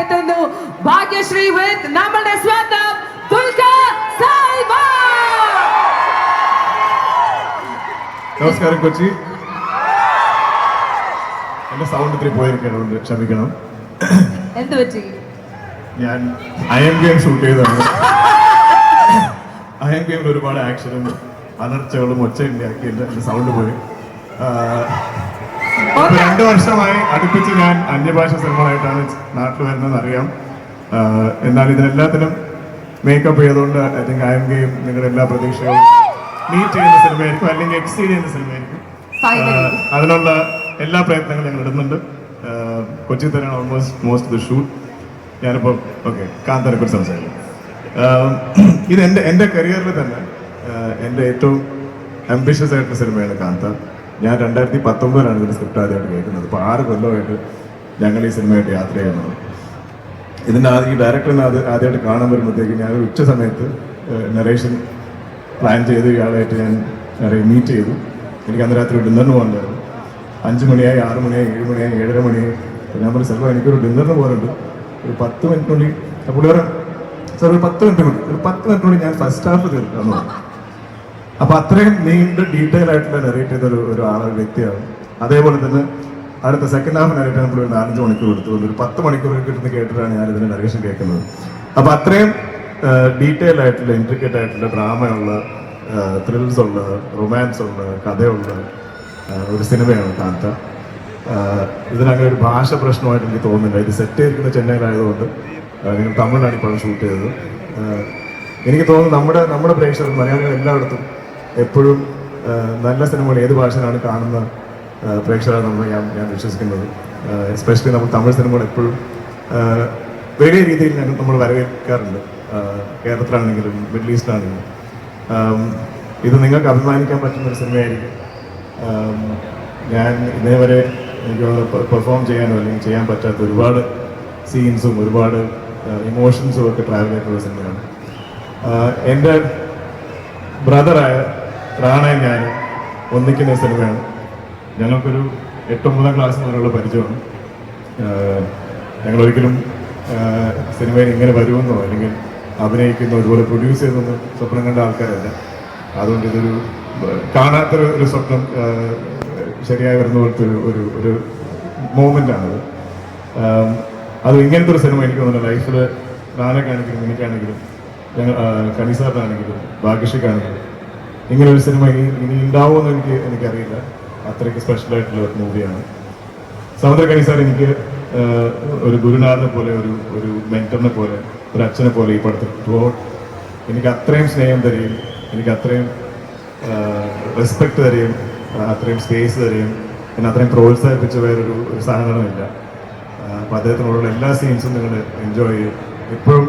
എത്തുന്നു ഭാഗ്യശ്രീ വിത്ത് നമ്മുടെ സ്വന്തം നമസ്കാരം കൊച്ചി. എന്റെ സൗണ്ട് ഇത്തിരി പോയിരിക്കണം ക്ഷമിക്കണം. എന്ത് പറ്റി? ഞാൻ അയൺ ഗെയിം ഷൂട്ട് ചെയ്തതാണ്. അയൺ ഗെയിമിൽ ഒരുപാട് ആക്ഷനും അനർച്ചകളും ഒച്ച ഉണ്ടാക്കി എന്റെ സൗണ്ട് പോയി. രണ്ടു വർഷമായി അടുപ്പിച്ച് ഞാൻ അന്യഭാഷ സിനിമകളായിട്ടാണ് നാട്ടിൽ വരുന്നത് അറിയാം. എന്നാൽ ഇതിനെല്ലാത്തിനും മേക്കപ്പ് ചെയ്തുകൊണ്ട് ഐ തിങ്ക് അയൺ ഗെയിം നിങ്ങളുടെ എല്ലാ പ്രതീക്ഷകളും മീറ്റ് ചെയ്യുന്ന സിനിമയായിരിക്കും അല്ലെങ്കിൽ എക്സീഡ് ചെയ്യുന്ന സിനിമയായിരിക്കും. അതിനുള്ള എല്ലാ പ്രയത്നങ്ങളും ഞങ്ങൾ ഇടുന്നുണ്ട്. കൊച്ചി തന്നെയാണ് ഓൾമോസ്റ്റ് മോസ്റ്റ് ദ ഷൂട്ട് ഞാനിപ്പോൾ ഓക്കെ കാന്തനെ കുറിച്ച് സംസാരിക്കും. ഇത് എന്റെ എന്റെ കരിയറിൽ തന്നെ എന്റെ ഏറ്റവും അംബിഷ്യസ് ആയിട്ടുള്ള സിനിമയാണ് കാന്ത. ഞാൻ രണ്ടായിരത്തി പത്തൊമ്പതിലാണ് ഇതിന്റെ സ്ക്രിപ്റ്റ് ആദ്യമായിട്ട് കേൾക്കുന്നത്. അപ്പോൾ ആറ് കൊല്ലമായിട്ട് ഞങ്ങൾ ഈ സിനിമയായിട്ട് യാത്ര ചെയ്യുന്നത് ഇതിന്റെ ആദ്യം ഈ ഡയറക്ടറിനെ അത് ആദ്യമായിട്ട് കാണാൻ വരുമ്പോഴത്തേക്ക് ഞാൻ ഉച്ച സമയത്ത് നറേഷൻ പ്ലാൻ ചെയ്ത് ഇയാളായിട്ട് ഞാൻ മീറ്റ് ചെയ്തു. എനിക്ക് അന്ന് രാത്രി ഡിന്നറിന് പോകണ്ടായിരുന്നു അഞ്ച് മണിയായി ആറ് മണിയായി ഏഴ് മണിയായി ഏഴര മണിയായി. ഞാൻ പറഞ്ഞു സെൽവ എനിക്കൊരു ഡിന്നറിന് പോകുന്നുണ്ട് ഒരു പത്ത് മിനിറ്റിനുള്ളിൽ അപ്പോൾ പുള്ളി പറഞ്ഞു സാർ ഒരു പത്ത് മിനിറ്റ് മണി ഒരു പത്ത് മിനിറ്റിനുള്ളിൽ ഞാൻ ഫസ്റ്റ് ഹാഫ് തീർക്കാമെന്ന് പറഞ്ഞു. അപ്പൊ അത്രയും നീണ്ട് ഡീറ്റെയിൽ ആയിട്ടുള്ള നെറേറ്റ് ചെയ്ത ഒരു ഒരു ആളൊരു വ്യക്തിയാണ്. അതേപോലെ തന്നെ അടുത്ത സെക്കൻഡ് ഹാഫ് നെറേറ്റ് നമ്മൾ ഒരു നാലഞ്ച് മണിക്കൂർ കൊടുത്തു ഒരു പത്ത് മണിക്കൂർ കിട്ടുന്ന കേട്ടിട്ടാണ് ഞാൻ ഇതിന്റെ നറേഷൻ കേൾക്കുന്നത്. അപ്പോൾ അത്രയും ഡീറ്റെയിൽ ആയിട്ടുള്ള ഇൻട്രിക്കേറ്റ് ആയിട്ടുള്ള ഡ്രാമയുള്ള ത്രിൽസ് ഉള്ള റൊമാൻസ് ഉള്ള കഥയുള്ള ഒരു സിനിമയാണ് കാന്ത. ഇതിനങ്ങനെ ഒരു ഭാഷ പ്രശ്നമായിട്ട് എനിക്ക് തോന്നുന്നില്ല. ഇത് സെറ്റ് ചെയ്തിരിക്കുന്ന ചെന്നൈയിലായതുകൊണ്ട് നിങ്ങൾ തമിഴിലാണ് ഇപ്പോൾ ഷൂട്ട് ചെയ്തത്. എനിക്ക് തോന്നുന്നു നമ്മുടെ നമ്മുടെ പ്രേക്ഷകർ മലയാളികൾ എല്ലായിടത്തും എപ്പോഴും നല്ല സിനിമകൾ ഏത് ഭാഷയിലാണ് കാണുന്ന ആഹ് പ്രേക്ഷകരാണ് നമ്മൾ ഞാൻ ഞാൻ വിശ്വസിക്കുന്നത്. എസ്പെഷ്യലി നമ്മൾ തമിഴ് സിനിമകൾ എപ്പോഴും വലിയ രീതിയിൽ ഞങ്ങൾ നമ്മൾ വരവേൽക്കാറുണ്ട്. കേരളത്തിലാണെങ്കിലും മിഡിൽ ഈസ്റ്റിലാണെങ്കിലും. ഇത് നിങ്ങൾക്ക് അഭിമാനിക്കാൻ പറ്റുന്ന ഒരു സിനിമയായിരിക്കും ഞാൻ ഇതേവരെ എനിക്ക് പെർഫോം ചെയ്യാനോ അല്ലെങ്കിൽ ചെയ്യാൻ പറ്റാത്ത ഒരുപാട് സീൻസും ഒരുപാട് ഇമോഷൻസും ഒക്കെ ട്രാവൽ ചെയ്തിട്ടുള്ള സിനിമയാണ്. എന്റെ ബ്രദറായ റാണയും ഞാൻ ഒന്നിക്കുന്ന സിനിമയാണ്. ഞങ്ങൾക്കൊരു എട്ടൊമ്പതാം ക്ലാസ് മുതലുള്ള പരിചയമാണ്. ഞങ്ങളൊരിക്കലും സിനിമയിൽ ഇങ്ങനെ വരുമെന്നോ അല്ലെങ്കിൽ അഭിനയിക്കുന്നോ ഒരുപോലെ പ്രൊഡ്യൂസ് ചെയ്തൊന്നും സ്വപ്നം കണ്ട ആൾക്കാരല്ല. അതുകൊണ്ട് ഇതൊരു കാണാത്തൊരു ഒരു സ്വപ്നം ശരിയായി വരുന്ന പോലത്തെ ഒരു ഒരു മൂമെന്റ് ആണത്. അത് ഇങ്ങനത്തെ ഒരു സിനിമ എനിക്ക് തോന്നുന്നു ലൈഫിൽ നാനക്കാണെങ്കിലും എനിക്കാണെങ്കിലും ഞങ്ങൾ കണിസാറിനാണെങ്കിലും ഭാഗ്യശ്രീക്കാണെങ്കിലും ഇങ്ങനെ ഒരു സിനിമ ഇനി ഇനി ഉണ്ടാവുമെന്ന് എനിക്ക് എനിക്കറിയില്ല. അത്രയ്ക്ക് സ്പെഷ്യൽ ആയിട്ടുള്ള ഒരു മൂവിയാണ് സമുദ്രകണി സാർ എനിക്ക് ഒരു ഗുരുനാഥനെ പോലെ ഒരു ഒരു മെന്ററിനെ പോലെ ഒരു അച്ഛനെ പോലെ ഈ പടത്തിൽ എനിക്ക് അത്രയും സ്നേഹം തരികയും എനിക്ക് അത്രയും റെസ്പെക്ട് തരികയും അത്രയും സ്പേസ് തരികയും എന്നെ അത്രയും പ്രോത്സാഹിപ്പിച്ച വേറൊരു ഒരു സാധനമില്ല അപ്പോൾ അദ്ദേഹത്തിനോടുള്ള എല്ലാ സീൻസും നിങ്ങൾ എൻജോയ് ചെയ്യും. ഇപ്പോഴും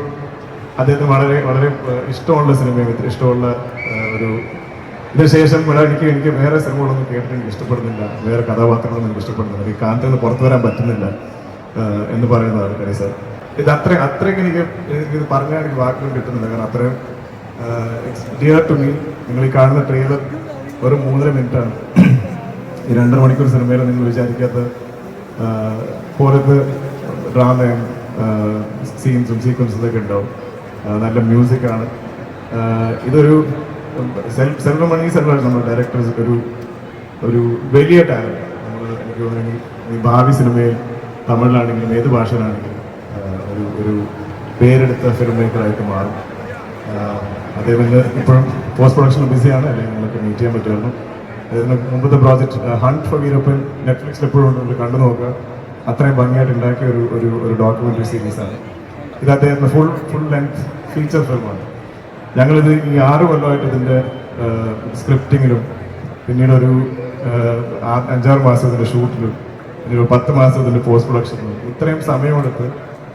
അദ്ദേഹത്തിന് വളരെ വളരെ ഇഷ്ടമുള്ള സിനിമയും ഇഷ്ടമുള്ള ഒരു ഇതിന് ശേഷം ഇവിടെ എനിക്ക് എനിക്ക് വേറെ സിനിമകളൊന്നും കേട്ടിട്ട് എനിക്ക് ഇഷ്ടപ്പെടുന്നില്ല. വേറെ കഥാപാത്രങ്ങളൊന്നും എനിക്ക് ഇഷ്ടപ്പെടുന്നില്ല. എനിക്ക് കാന്തയിൽ നിന്ന് പുറത്തു വരാൻ പറ്റുന്നില്ല എന്ന് പറയുന്നതാണ് കരി സാർ. ഇത് അത്ര അത്രയ്ക്ക് എനിക്ക് ഇത് പറഞ്ഞാൽ എനിക്ക് വാക്കുകൾ കിട്ടുന്നില്ല. കാരണം അത്രയും ഡിയർ ടു മീ നിങ്ങൾ ഈ കാണുന്ന ട്രെയിലർ ഒരു മൂന്നര മിനിറ്റാണ്. ഈ രണ്ടര മണിക്കൂർ സിനിമയിൽ നിങ്ങൾ വിചാരിക്കാത്ത പോലത്ത് ഡ്രാമയും സീൻസും സീക്വൻസും ഒക്കെ ഉണ്ടാവും. നല്ല മ്യൂസിക്കാണ് ഇതൊരു സെൽവ മണി സെൻട്രൽ നമ്മുടെ ഡയറക്ടേഴ്സ് ഒരു ഒരു വലിയ ടാലന്റ് നമ്മൾ എനിക്ക് തോന്നുന്നു ഭാവി സിനിമയിൽ തമിഴിലാണെങ്കിലും ഏത് ഭാഷയിലാണെങ്കിലും ഒരു ഒരു പേരെടുത്ത ഫിലിം മേക്കറായിട്ട് മാറും. അതേപോലെ ഇപ്പോഴും പോസ്റ്റ് പ്രൊഡക്ഷൻ ബിസിയാണ് അല്ലെങ്കിൽ നിങ്ങൾക്ക് മീറ്റ് ചെയ്യാൻ പറ്റുമായിരുന്നു. അതിന് മുമ്പത്തെ പ്രോജക്റ്റ് ഹണ്ട് ഫോർ വീരപ്പൻ നെറ്റ്ഫ്ലിക്സിൽ എപ്പോഴും ഉണ്ടെങ്കിൽ കണ്ടു നോക്കുക. അത്രയും ഭംഗിയായിട്ട് ഉണ്ടാക്കിയ ഒരു ഒരു ഒരു ഡോക്യുമെന്ററി സീരീസാണ് ഇത് അദ്ദേഹത്തിന് ഫുൾ ഫുൾ ലെങ്ത് ഫീച്ചർ ഫിലിമാണ് ഞങ്ങളിത് ഈ ആറ് കൊല്ലമായിട്ട് ഇതിന്റെ സ്ക്രിപ്റ്റിങ്ങിലും പിന്നീട് ഒരു അഞ്ചാറ് മാസത്തിന്റെ ഷൂട്ടിലും പിന്നീട് പത്ത് മാസത്തിന്റെ പോസ്റ്റ് പ്രൊഡക്ഷനിലും ഇത്രയും സമയമെടുത്ത്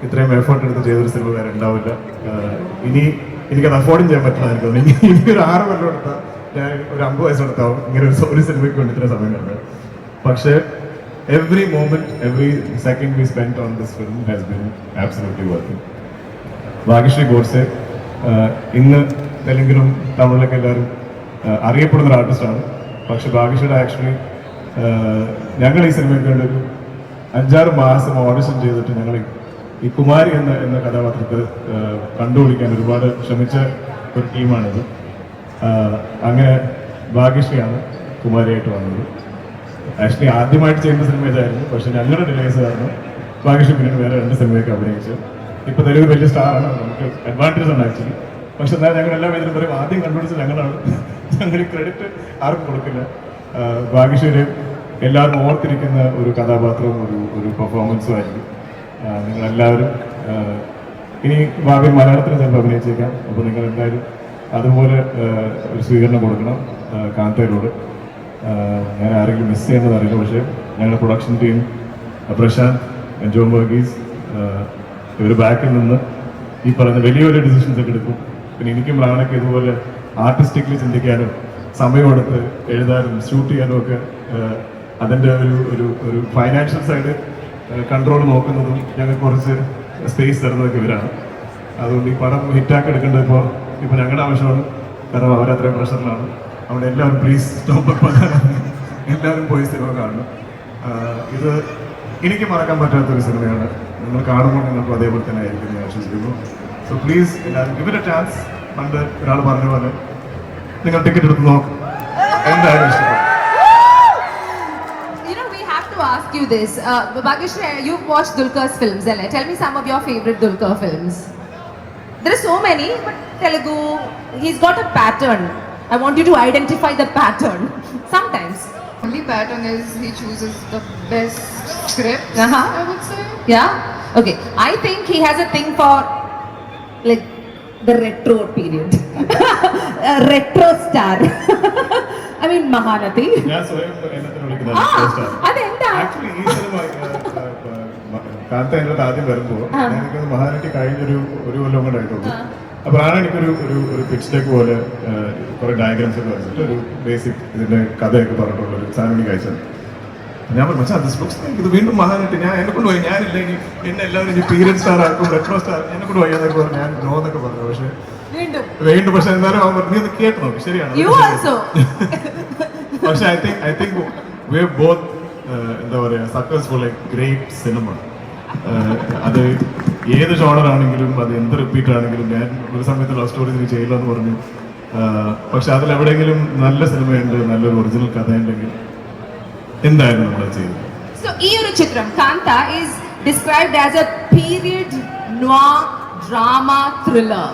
ഇത്രയും എഫേർട്ട് എടുത്ത് ചെയ്തൊരു സിനിമ വേറെ ഉണ്ടാവില്ല. ഇനി എനിക്കത് അഫോർഡും ചെയ്യാൻ പറ്റില്ല എനിക്ക് തോന്നുന്നു. ഇനി ഒരു ആറ് കൊല്ലം എടുത്താൽ ഞാൻ ഒരു അമ്പത് വയസ്സെടുത്താവും ഇങ്ങനെ ഒരു ഒരു സിനിമയ്ക്ക് വേണ്ടി ഇത്ര സമയം കണ്ടത്. പക്ഷേ every moment every second we spend on this film has been absolutely working Bhagyashri Godse ഇന്ന് തെലുങ്കിലും തമിഴിലൊക്കെ എല്ലാവരും അറിയപ്പെടുന്ന ഒരു ആർട്ടിസ്റ്റാണ് പക്ഷെ ഭാഗ്യശ്രീയുടെ ആക്ച്വലി ഞങ്ങൾ ഈ സിനിമയ്ക്ക് വേണ്ടി ഒരു അഞ്ചാറ് മാസം ഓഡിഷൻ ചെയ്തിട്ട് ഞങ്ങൾ ഈ കുമാരി എന്ന എന്ന കഥാപാത്രത്തെ കണ്ടുപിടിക്കാൻ ഒരുപാട് ശ്രമിച്ച ഒരു ടീമാണിത്. അങ്ങനെ ഭാഗ്യശ്രീയാണ് കുമാരിയായിട്ട് വന്നത്. ആക്ച്വലി ആദ്യമായിട്ട് ചെയ്യുന്ന സിനിമ ഇതായിരുന്നു. പക്ഷെ ഞങ്ങളുടെ ഡിലേസ് കാരണം ഭാഗ്യശ്രീ പിന്നീട് വേറെ രണ്ട് സിനിമയൊക്കെ അഭിനയിച്ചു. ഇപ്പൊ തെലുങ്ക് വലിയ സ്റ്റാറാണ് നമുക്ക് അഡ്വാന്റേജ് ഉണ്ട് ആക്ച്വലി പക്ഷെ എന്നാൽ ഞങ്ങൾ എല്ലാ ഇതിലും പറയും ആദ്യം കണ്ടുപിടിച്ചത് ഞങ്ങളാണ്. ഞങ്ങൾ ക്രെഡിറ്റ് ആർക്കും കൊടുക്കില്ല. ആഹ് എല്ലാവരും ഓർത്തിരിക്കുന്ന ഒരു കഥാപാത്രവും ഒരു ഒരു പെർഫോമൻസും ആയിരിക്കും. നിങ്ങളെല്ലാവരും ഇനി ഭാവി മലയാളത്തിൽ ചിലപ്പോൾ അഭിനയിച്ചേക്കാം. അപ്പോൾ നിങ്ങൾ എന്തായാലും അതുപോലെ ഒരു സ്വീകരണം കൊടുക്കണം കാന്തയിലൂടെ. ഞാൻ ആരെങ്കിലും മിസ് ചെയ്യുന്നതറിയില്ല പക്ഷേ ഞങ്ങളുടെ production team Prashanth John Varghese ഇവർ ബാക്കിൽ നിന്ന് ഈ പറയുന്ന വലിയ വലിയ ഡിസിഷൻസ് ഒക്കെ എടുക്കും. പിന്നെ എനിക്കും റാണയ്ക്ക് ഇതുപോലെ ആർട്ടിസ്റ്റിക്കലി ചിന്തിക്കാനും സമയമെടുത്ത് എഴുതാനും ഷൂട്ട് ചെയ്യാനും ഒക്കെ അതിന്റെ ഒരു ഒരു ഒരു ഫൈനാൻഷ്യൽ സൈഡ് കൺട്രോൾ നോക്കുന്നതും ഞങ്ങൾക്ക് കുറച്ച് സ്പേസ് തരുന്നതൊക്കെ ഇവരാണ്. അതുകൊണ്ട് ഈ പടം ഹിറ്റാക്കി എടുക്കേണ്ടത് ഇപ്പോൾ ഇപ്പോൾ ഞങ്ങളുടെ ആവശ്യമാണ്. കാരണം അവരത്രയും പ്രഷറിലാണ്. അവിടെ എല്ലാവരും പ്ലീസ് സ്റ്റോപ്പ് എല്ലാവരും പോയി സിനിമ കാണണം. ഇത് എനിക്ക് മറക്കാൻ പറ്റാത്തൊരു സിനിമയാണ്. നിങ്ങൾ കാണുമ്പോൾ നിങ്ങൾക്കും അതേപോലെ തന്നെ ആയിരിക്കും എന്ന് ഞാൻ വിശ്വസിക്കുന്നു സോ പ്ലീസ് എല്ലാവരും ഇവരുടെ ചാൻസ് പണ്ട് ഒരാൾ പറഞ്ഞ പോലെ നിങ്ങൾ ടിക്കറ്റ് എടുത്ത് നോക്കും എന്തായാലും ഇഷ്ടപ്പെടും You know, we have to ask you this. Uh, Bhagyashree, you've watched Dulkar's films, Ella. Tell me some of your favorite Dulkar films. There are so many, but Telugu, he's got a pattern. I want you to identify the pattern. Sometimes. Only pattern is he chooses the best script. Uh-huh. I would say. Yeah? Okay. I think he has a thing for like the retro period. a retro star. I mean Mahanati. ഞാൻ സ്വയം എന്നത്തിന് ആ, വിളിക്കുന്നത് അതെന്താ? Actually ഈ cinema കാത്ത എന്റെ ആദ്യം വരുമ്പോൾ എനിക്കൊന്ന് മഹാനടി കഴിഞ്ഞൊരു ഒരു കൊല്ലം കൊണ്ടായിട്ടുള്ളൂ അപ്പോൾ ആണ് എനിക്കൊരു ഒരു ഒരു പിച്ച് ഡെക്ക് പോലെ കുറെ ഡയഗ്രാംസ് ഒക്കെ വരച്ചിട്ട് ഒരു ബേസിക് ഇതിന്റെ കഥയൊക്കെ പറഞ്ഞിട്ടുള്ള ഒരു സാധനം എനിക്ക് അയച്ചത് ഞാൻ പറഞ്ഞു മച്ചാ ദിസ് ബുക്സ് ഇത് വീണ്ടും മഹാനായിട്ട് ഞാൻ എന്നെ കൊണ്ട് പോയി ഞാനില്ലെങ്കിൽ എന്നെ എല്ലാവരും ഇനി പീരിയഡ് സ്റ്റാർ ആക്കും റെട്രോ സ്റ്റാർ എന്നെ കൊണ്ട് പോയി എന്നൊക്കെ പറഞ്ഞു ഞാൻ നോ എന്നൊക്കെ പറഞ്ഞു. പക്ഷേ വീണ്ടും. പക്ഷെ എന്നാലും അവൻ പറഞ്ഞു, നീ കേട്ട് നോക്കി ശരിയാണ് പക്ഷെ I think I think we both എന്താ പറയുക സക്സസ്ഫുൾ ഗ്രേറ്റ് സിനിമ അത് ഏത് ഷോണർ ആണെങ്കിലും അത് എന്ത് റിപ്പീറ്റ് ആണെങ്കിലും ഞാൻ ഒരു സമയത്ത് ലവ് സ്റ്റോറി ചെയ്യില്ല എന്ന് പറഞ്ഞു. Uh, പക്ഷെ അതിൽ എവിടെയെങ്കിലും നല്ല സിനിമയുണ്ട് നല്ലൊരു ഒറിജിനൽ കഥയുണ്ടെങ്കിൽ എന്തായാലും നമ്മൾ ചെയ്തു So, ഈ ഒരു ചിത്രം കാന്ത is described as a period noir drama thriller.